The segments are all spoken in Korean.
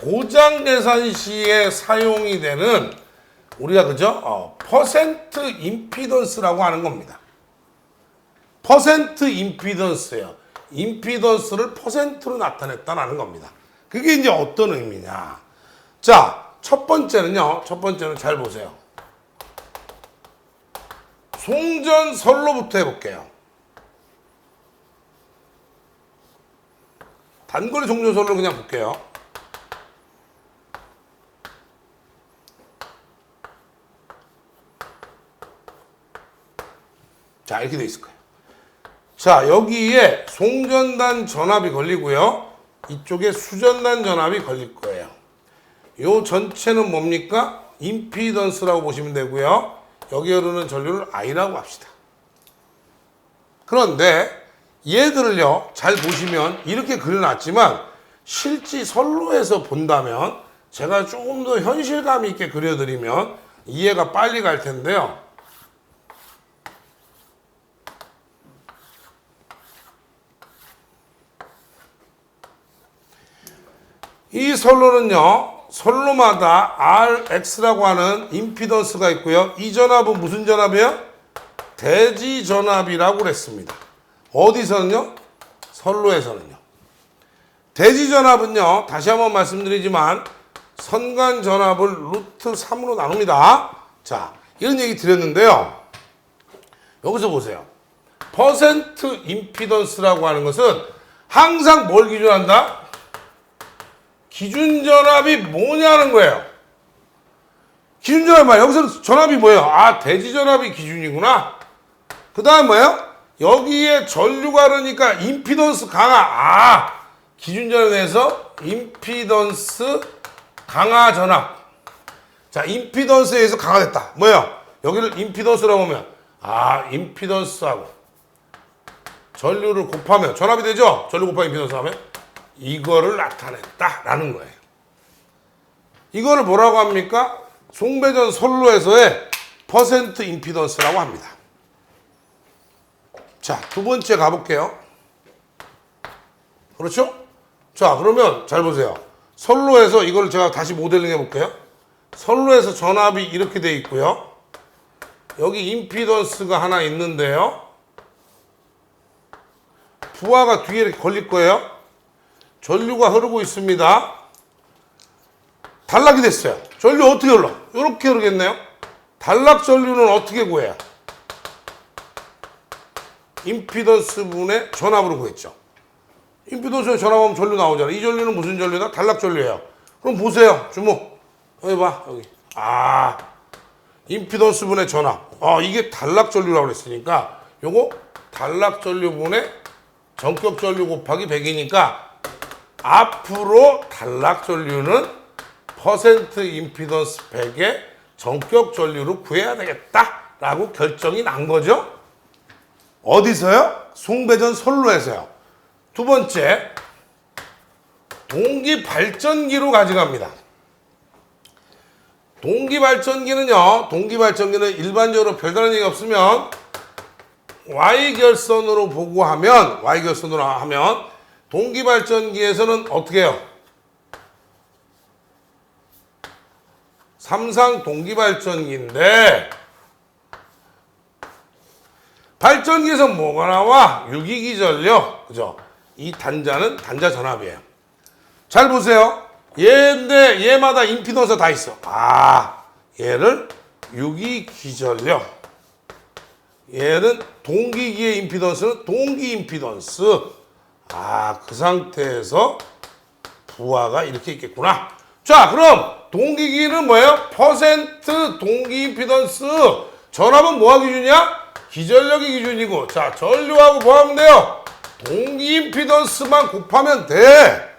고장 계산 시에 사용이 되는 우리가 그죠? 어, 퍼센트 임피던스라고 하는 겁니다. 퍼센트 임피던스예요. 임피던스를 퍼센트로 나타냈다라는 겁니다. 그게 이제 어떤 의미냐? 자, 첫 번째는요. 첫 번째는 잘 보세요. 송전설로부터 해볼게요. 단거리 송전설로 그냥 볼게요. 자, 이렇게 돼 있을 거예요. 자, 여기에 송전단 전압이 걸리고요. 이쪽에 수전단 전압이 걸릴 거예요. 요 전체는 뭡니까? 임피던스라고 보시면 되고요. 여기 흐르는 전류를 I라고 합시다. 그런데 얘들을요, 잘 보시면 이렇게 그려놨지만 실제 선로에서 본다면 제가 조금 더 현실감 있게 그려드리면 이해가 빨리 갈 텐데요. 이 선로는요, 선로마다 RX라고 하는 임피던스가 있고요. 이 전압은 무슨 전압이에요? 대지 전압이라고 그랬습니다. 어디서는요? 선로에서는요. 대지 전압은요, 다시 한번 말씀드리지만, 선간 전압을 루트 3으로 나눕니다. 자, 이런 얘기 드렸는데요. 여기서 보세요. 퍼센트 임피던스라고 하는 것은 항상 뭘 기준한다? 기준 전압이 뭐냐는 거예요. 기준 전압이 뭐야? 여기서 전압이 뭐예요? 아, 대지 전압이 기준이구나. 그 다음 뭐예요? 여기에 전류가 흐르니까 임피던스 강화. 아, 기준 전압에서 임피던스 강화 전압. 자, 임피던스에 의해서 강화됐다. 뭐예요? 여기를 임피던스라고 하면 아, 임피던스하고 전류를 곱하면 전압이 되죠? 전류 곱하기 임피던스 하면 이거를 나타냈다라는 거예요. 이거를 뭐라고 합니까? 송배전 선로에서의 퍼센트 임피던스라고 합니다. 자, 두 번째 가볼게요. 그렇죠? 자, 그러면 잘 보세요. 선로에서 이걸 제가 다시 모델링 해볼게요. 선로에서 전압이 이렇게 돼 있고요. 여기 임피던스가 하나 있는데요. 부하가 뒤에 걸릴 거예요. 전류가 흐르고 있습니다. 단락이 됐어요. 전류 어떻게 흘러? 이렇게 흐르겠네요. 단락 전류는 어떻게 구해요? 임피던스 분의 전압으로 구했죠. 임피던스에 전압하면 전류 나오잖아요. 이 전류는 무슨 전류다? 단락 전류예요. 그럼 보세요. 주목. 여기 봐. 여기. 아. 임피던스 분의 전압. 아, 이게 단락 전류라고 그랬으니까 요거 단락 전류분의 전격 전류 곱하기 100이니까 앞으로 단락 전류는 퍼센트 임피던스 100의 전격 전류로 구해야 되겠다라고 결정이 난 거죠. 어디서요? 송배전 선로에서요. 두 번째, 동기 발전기로 가져갑니다. 동기 발전기는요, 동기 발전기는 일반적으로 별다른 얘기 없으면 Y 결선으로 보고 하면, Y 결선으로 하면, 동기 발전기에서는 어떻게 해요? 삼상 동기 발전기인데, 발전기에서 뭐가 나와? 유기기전력. 그죠? 이 단자는 단자 전압이에요. 잘 보세요. 얘인데 얘마다 임피던스 다 있어. 아, 얘를 유기기전력. 얘는 동기기의 임피던스는 동기 임피던스. 아, 그 상태에서 부하가 이렇게 있겠구나. 자, 그럼 동기기는 뭐예요? 퍼센트 동기 임피던스. 전압은 뭐가 기준이야? 기전력이 기준이고. 자, 전류하고 뭐 하면 돼요? 동기 임피던스만 곱하면 돼.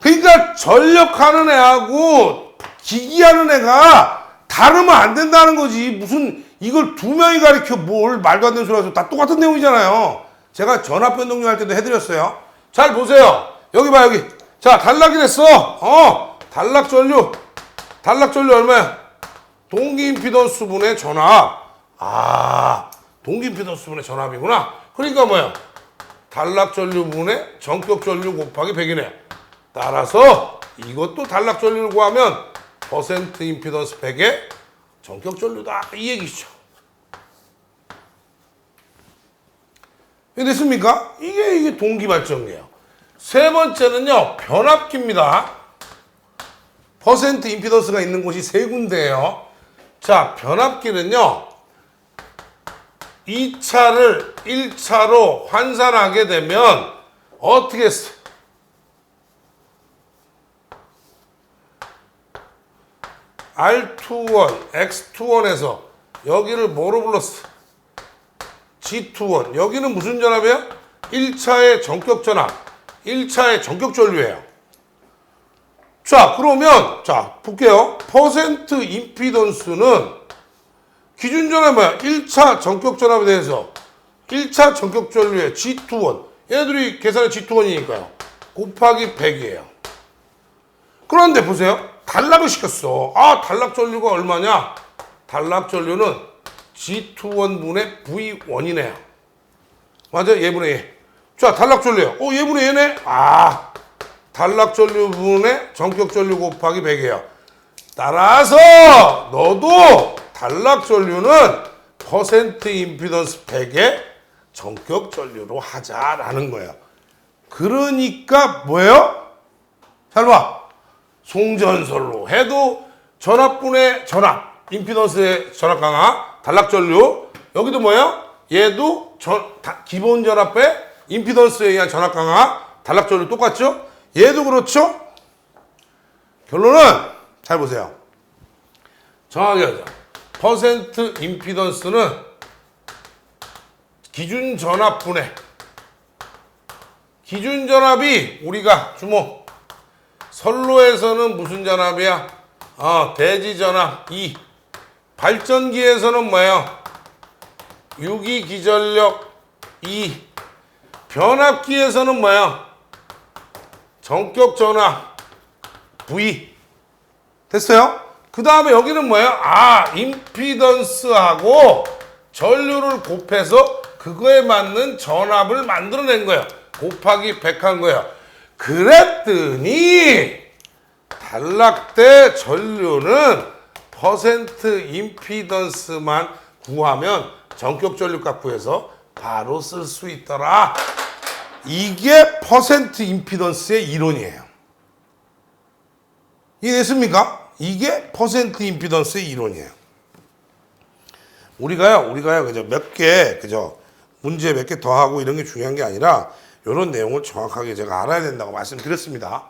그러니까 전력하는 애하고 기기하는 애가 다르면 안 된다는 거지. 무슨 이걸 두 명이 가르쳐 뭘 말도 안 되는 소리 하서 다 똑같은 내용이잖아요. 제가 전압 변동률 할 때도 해드렸어요. 잘 보세요. 여기 봐 여기. 자 단락이 됐어. 어 단락 전류. 단락 전류 얼마야? 동기 임피던스 분의 전압. 아 동기 임피던스 분의 전압이구나. 그러니까 뭐야? 단락 전류 분의 전격 전류 곱하기 100이네. 따라서 이것도 단락 전류를 구하면 퍼센트 임피던스 100의 전격 전류다 이 얘기죠. 됐습니까? 이게 이게 동기 발전기예요. 세 번째는요 변압기입니다. 퍼센트 임피던스가 있는 곳이 세 군데예요. 자 변압기는요 2차를 1차로 환산하게 되면 어떻게 쓰? R21, X21에서 여기를 뭐로 불렀어? G21. 여기는 무슨 전압이에요? 1차의 전격 전압, 1차의 전격 전류예요. 자, 그러면 자, 볼게요. 퍼센트 임피던스는 기준 전압이 뭐야? 1차 전격 전압에 대해서 1차 전격 전류의 G21. 얘네들이 계산의 G21이니까요. 곱하기 100이에요. 그런데 보세요. 단락을 시켰어. 아, 단락 전류가 얼마냐? 단락 전류는 G21분의 V1이네요. 맞아? 얘분의 얘. 자, 단락 전류요. 어, 얘분의 얘네? 아, 단락 전류 분의 전격 전류 곱하기 100이에요. 따라서 너도 단락 전류는 퍼센트 임피던스 100의 전격 전류로 하자라는 거예요. 그러니까 뭐예요? 잘 봐. 송전솔로 해도 전압분의 전압, 임피던스의 전압 강화, 단락 전류. 여기도 뭐예요? 얘도 전, 다- 기본 전압의 임피던스에 의한 전압 강화, 단락 전류 똑같죠? 얘도 그렇죠? 결론은 잘 보세요. 정확하게 하자. 퍼센트 임피던스는 기준 전압분의 기준 전압이 우리가 주목 선로에서는 무슨 전압이야? 어, 대지 전압 2. 발전기에서는 뭐예요? 유기 기전력 2. 변압기에서는 뭐예요? 전격 전압 V. 됐어요? 그 다음에 여기는 뭐예요? 아, 임피던스하고 전류를 곱해서 그거에 맞는 전압을 만들어낸 거예요. 곱하기 100한 거예요. 그랬더니 단락대 전류는 퍼센트 임피던스만 구하면 전격 전류값 구해서 바로 쓸 수 있더라. 이게 퍼센트 임피던스의 이론이에요. 이해됐습니까? 이게 퍼센트 임피던스의 이론이에요. 우리가요, 우리가요, 그죠, 몇 개, 그죠, 문제 몇 개 더 하고 이런 게 중요한 게 아니라, 이런 내용을 정확하게 제가 알아야 된다고 말씀드렸습니다.